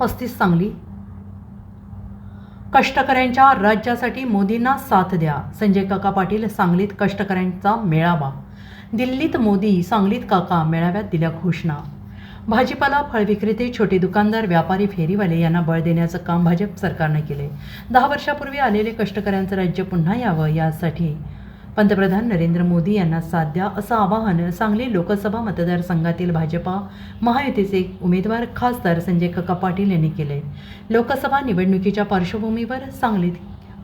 पस्तीस सांगली. कष्टकऱ्यांच्या राज्यासाठी मोदींना साथ द्या. संजय काका पाटील सांगलीत कष्टकऱ्यांचा मेळावा. दिल्लीत मोदी सांगलीत काका मेळाव्यात दिल्या घोषणा. भाजीपाला फळ विक्रेते छोटे दुकानदार व्यापारी फेरीवाले यांना बळ देण्याचं काम भाजप सरकारनं केले दहा वर्षापूर्वी आलेले कष्टकऱ्यांचं राज्य पुन्हा यावं यासाठी पंतप्रधान नरेंद्र मोदी यांना साथ द्या असं आवाहन सांगली लोकसभा मतदारसंघातील भाजपा महायुतीचे उमेदवार खासदार संजय काका पाटील यांनी केले. लोकसभा निवडणुकीच्या पार्श्वभूमीवर सांगलीत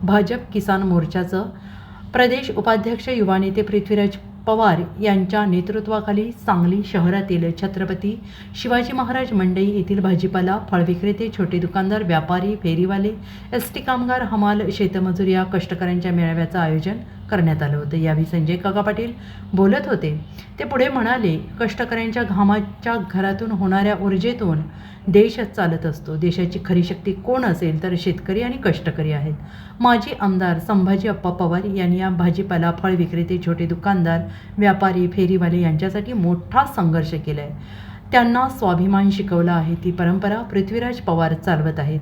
भाजप किसान मोर्चाचं प्रदेश उपाध्यक्ष युवा नेते पृथ्वीराज पवार यांच्या नेतृत्वाखाली सांगली शहरातील छत्रपती शिवाजी महाराज मंडई येथील भाजीपाला फळ विक्रेते छोटे दुकानदार व्यापारी फेरीवाले एस टी कामगार हमाल शेतमजूर या कष्टकऱ्यांच्या मेळाव्याचं आयोजन करण्यात आलं होतं. यावेळी संजय काका पाटील बोलत होते. ते पुढे म्हणाले कष्टकऱ्यांच्या घामाच्या घरातून होणाऱ्या ऊर्जेतून देश चालत असतो. देशाची खरी शक्ती कोण असेल तर शेतकरी आणि कष्टकरी आहेत. माजी आमदार संभाजी अप्पा पवार यांनी या भाजीपाला फळ विक्रेते छोटे दुकानदार व्यापारी फेरीवाले यांच्यासाठी मोठा संघर्ष केला आहे त्यांना स्वाभिमान शिकवला आहे. ती परंपरा पृथ्वीराज पवार चालवत आहेत.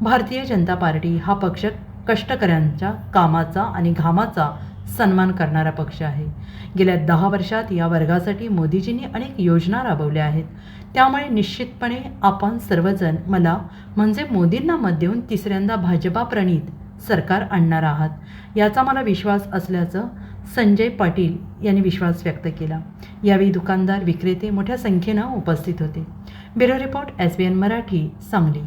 भारतीय जनता पार्टी हा पक्ष कष्टकऱ्यांच्या कामाचा आणि घामाचा सन्मान करणारा पक्ष आहे. गेल्या दहा वर्षात या वर्गासाठी मोदीजींनी अनेक योजना राबवल्या आहेत. त्यामुळे निश्चितपणे आपण सर्वजण मला म्हणजे मोदींना मत देऊन तिसऱ्यांदा भाजपा प्रणीत सरकार आणणार आहात याचा मला विश्वास असल्याचं संजय पाटील यांनी विश्वास व्यक्त केला. यावेळी दुकानदार विक्रेते मोठ्या संख्येनं उपस्थित होते. Bureau report S B N Marathi Sangli.